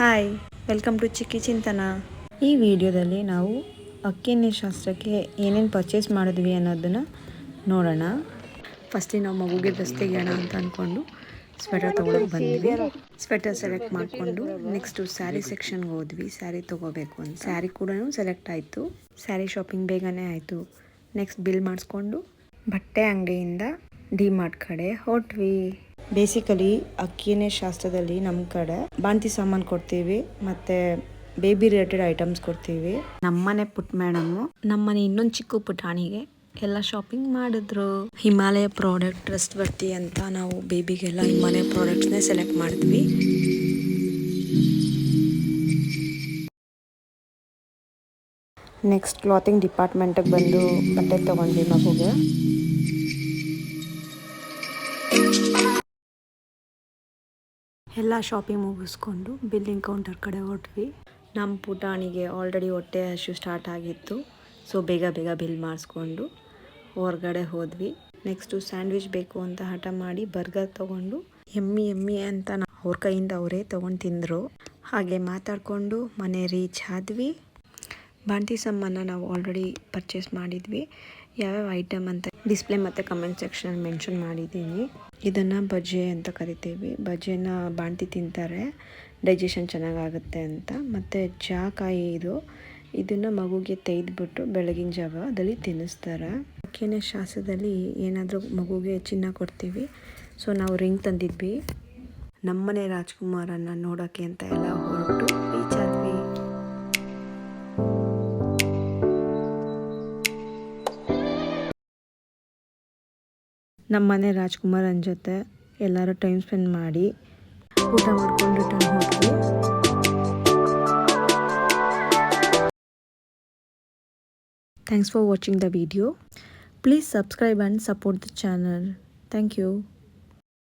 Hi welcome to ಚಿಕ್ಕಿ ಚಿಂತನ ಈ ವಿಡಿಯೋದಲ್ಲಿ ನಾವು ಅಕ್ಕಿಎಣ್ಣೆ ಶಾಸ್ತ್ರಕ್ಕೆ ಏನೇನು ಪರ್ಚೇಸ್ ಮಾಡಿದ್ವಿ ಅನ್ನೋದನ್ನು ನೋಡೋಣ. ಫಸ್ಟಿಗೆ ನಾವು ಮಗುಗೆ ಡ್ರೆಸ್ ತೆಗೆಯೋಣ ಅಂತ ಅಂದ್ಕೊಂಡು ಸ್ವೆಟರ್ ತೊಗೊಳಕ್ಕೆ ಬಂದ್ವಿ. ಸ್ವೆಟರ್ ಸೆಲೆಕ್ಟ್ ಮಾಡಿಕೊಂಡು ನೆಕ್ಸ್ಟು ಸ್ಯಾರಿ ಸೆಕ್ಷನ್ಗೆ ಹೋದ್ವಿ. ಸ್ಯಾರಿ ತೊಗೋಬೇಕು ಅಂತ. ಸ್ಯಾರಿ ಕೂಡ ಸೆಲೆಕ್ಟ್ ಆಯಿತು. ಸ್ಯಾರಿ ಶಾಪಿಂಗ್ ಬೇಗನೆ ಆಯಿತು. ನೆಕ್ಸ್ಟ್ ಬಿಲ್ ಮಾಡಿಸ್ಕೊಂಡು ಬಟ್ಟೆ ಅಂಗಡಿಯಿಂದ ಡಿ ಮಾರ್ಟ್ ಕಡೆ ಹೊಟ್ವಿ. ಬೇಸಿಕಲಿ ಅಕ್ಕಿನೇ ಶಾಸ್ತ್ರದಲ್ಲಿ ನಮ್ಮ ಕಡೆ ಬಾಂತಿ ಸಾಮಾನು ಕೊಡ್ತೀವಿ ಮತ್ತೆ ಬೇಬಿ ರಿಲೇಟೆಡ್ ಐಟಮ್ಸ್ ಕೊಡ್ತೀವಿ. ನಮ್ಮನೆ ಪುಟ್ ಮೇಡಮು ನಮ್ಮನೆ ಇನ್ನೊಂದು ಚಿಕ್ಕ ಪುಟಾಣಿಗೆ ಎಲ್ಲ ಶಾಪಿಂಗ್ ಮಾಡಿದ್ರು. ಹಿಮಾಲಯ ಪ್ರಾಡಕ್ಟ್ ಟ್ರಸ್ಟ್ ಬರ್ತಿ ಅಂತ ನಾವು ಬೇಬಿಗೆಲ್ಲ ಹಿಮಾಲಯ ಪ್ರಾಡಕ್ಟ್ಸ್ನೇ ಸೆಲೆಕ್ಟ್ ಮಾಡಿದ್ವಿ. ನೆಕ್ಸ್ಟ್ ಕ್ಲಾತಿಂಗ್ ಡಿಪಾರ್ಟ್ಮೆಂಟಿಗೆ ಬಂದು ಬಟ್ಟೆ ತೊಗೊಂಡ್ವಿ ಮಗುಗೆ. ಎಲ್ಲ ಶಾಪಿಂಗ್ ಮುಗಿಸ್ಕೊಂಡು ಬಿಲ್ಲಿಂಗ್ ಕೌಂಟರ್ ಕಡೆ ಹೊರಟ್ವಿ ನಮ್ಮ ಪುಟಾಣಿಗೆ ಆಲ್ರೆಡಿ ಹೊಟ್ಟೆ ಹಶು ಸ್ಟಾರ್ಟ್ ಆಗಿತ್ತು. ಸೊ ಬೇಗ ಬೇಗ ಬಿಲ್ ಮಾಡಿಸ್ಕೊಂಡು ಹೊರಗಡೆ ಹೋದ್ವಿ. ನೆಕ್ಸ್ಟು ಸ್ಯಾಂಡ್ವಿಚ್ ಬೇಕು ಅಂತ ಹಠ ಮಾಡಿ ಬರ್ಗರ್ ತೊಗೊಂಡು ಎಮ್ಮಿ ಎಮ್ಮಿ ಅಂತ ಅವ್ರ ಕೈಯಿಂದ ಅವರೇ ತೊಗೊಂಡು ತಿಂದರು. ಹಾಗೆ ಮಾತಾಡಿಕೊಂಡು ಮನೆ ರೀಚ್ ಆದ್ವಿ. ಬಾಂತಿ ಸಾಮಾನ ನಾವು ಆಲ್ರೆಡಿ ಪರ್ಚೇಸ್ ಮಾಡಿದ್ವಿ. ಯಾವ್ಯಾವ ಐಟಮ್ ಅಂತ ಡಿಸ್ಪ್ಲೇ ಮತ್ತು ಕಮೆಂಟ್ ಸೆಕ್ಷನಲ್ಲಿ ಮೆನ್ಷನ್ ಮಾಡಿದ್ದೀನಿ. ಇದನ್ನು ಬಜ್ಜೆ ಅಂತ ಕರಿತೀವಿ. ಬಜ್ಜೆನ ಬಾಂತಿ ತಿಂತಾರೆ. ಡೈಜೆಷನ್ ಚೆನ್ನಾಗಾಗುತ್ತೆ ಅಂತ. ಮತ್ತು ಜಾಕಾಯಿ ಇದು. ಇದನ್ನು ಮಗುಗೆ ತೆಗೆದುಬಿಟ್ಟು ಬೆಳಗಿನ ಜಾವದಲ್ಲಿ ತಿನ್ನಿಸ್ತಾರೆ. ಅಕ್ಕಿನ ಶಾಸ್ತ್ರದಲ್ಲಿ ಏನಾದರೂ ಮಗುಗೆ ಚಿನ್ನ ಕೊಡ್ತೀವಿ. ಸೊ ನಾವು ರಿಂಗ್ ತಂದಿದ್ವಿ. ನಮ್ಮನೆ ರಾಜ್ಕುಮಾರನ್ನು ನೋಡೋಕ್ಕೆ ಅಂತ ಎಲ್ಲ ಹೊರಟು. ನಮ್ಮನೆ ರಾಜ್ಕುಮಾರನ್ ಜೊತೆ ಎಲ್ಲರೂ ಟೈಮ್ ಸ್ಪೆಂಡ್ ಮಾಡಿ ಊಟ ಮಾಡ್ಕೊಂಡು return thanks for watching the video please subscribe and support the channel thank you